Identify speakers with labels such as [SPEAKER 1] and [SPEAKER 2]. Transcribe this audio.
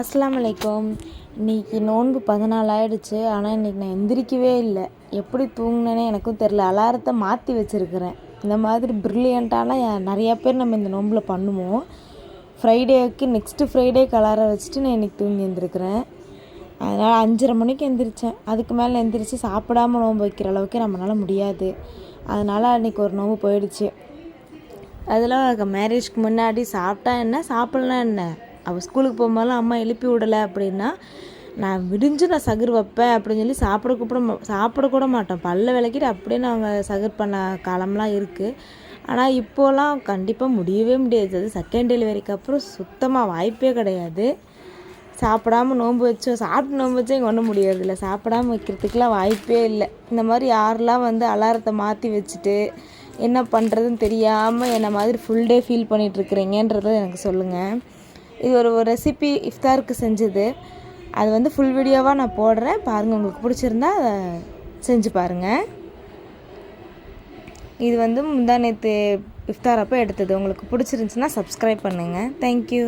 [SPEAKER 1] அஸ்லாம் வலைக்கம் இன்னைக்கு நோன்பு பதினாலு ஆயிடுச்சு ஆனால் இன்றைக்கி நான் எந்திரிக்கவே இல்லை. எப்படி தூங்கினேனே எனக்கும் தெரில அலாரத்தை மாற்றி வச்சுருக்கிறேன். இந்த மாதிரி ப்ரில்லியண்ட்டான நிறையா பேர் நம்ம இந்த நோம்பில் பண்ணுவோம். ஃப்ரைடேக்கு நெக்ஸ்ட்டு ஃப்ரைடேக்கு அலாரம் வச்சுட்டு நான் இன்றைக்கி தூங்கி எழுந்திருக்கிறேன் அதனால் அஞ்சரை மணிக்கு எந்திரிச்சேன். அதுக்கு மேலே எந்திரிச்சு சாப்பிடாம நோன்பு வைக்கிற அளவுக்கு நம்மளால் முடியாது. அதனால் அன்றைக்கி ஒரு நோன்பு போயிடுச்சு. அதெல்லாம் மேரேஜ்க்கு முன்னாடி சாப்பிட்டா என்ன? சாப்பிட்லாம் என்ன? அவள் ஸ்கூலுக்கு போகும்போதெல்லாம் அம்மா எழுப்பி விடலை அப்படின்னா நான் விடிஞ்சு நான் சகுர் வைப்பேன் அப்படின்னு சொல்லி சாப்பிட கூப்பிட மா- சாப்பிட கூட மாட்டோம். பல்ல விளக்கிட்டு அப்படியே நாங்கள் சகுர் பண்ண காலம்லாம் இருக்குது ஆனால் இப்போலாம் கண்டிப்பாக முடியவே முடியாது. அது செகண்ட் டெலிவரிக்கு அப்புறம் சுத்தமாக வாய்ப்பே கிடையாது. சாப்பிடாம நோன்பு வச்சோம் சாப்பிட்டு நோன்பு வச்சோம் இங்கே ஒன்றும் முடியறதில்ல. சாப்பிடாம வைக்கிறதுக்குலாம் வாய்ப்பே இல்லை. இந்த மாதிரி யாரெல்லாம் வந்து அலாரத்தை மாற்றி வச்சுட்டு என்ன பண்ணுறதுன்னு தெரியாமல் என்னை மாதிரி ஃபுல் டே ஃபீல் பண்ணிகிட்ருக்குறீங்கன்றதை எனக்கு சொல்லுங்கள் இது ஒரு ரெசிபி இஃப்தாருக்கு செஞ்சது. அது வந்து ஃபுல் வீடியோவாக நான் போடுறேன். பாருங்கள் உங்களுக்கு பிடிச்சிருந்தா அதை செஞ்சு பாருங்கள் இது வந்து முந்தா நேற்று இஃப்தார் அப்போ எடுத்தது. உங்களுக்கு பிடிச்சிருந்துச்சுன்னா சப்ஸ்கிரைப் பண்ணுங்கள் தேங்க்யூ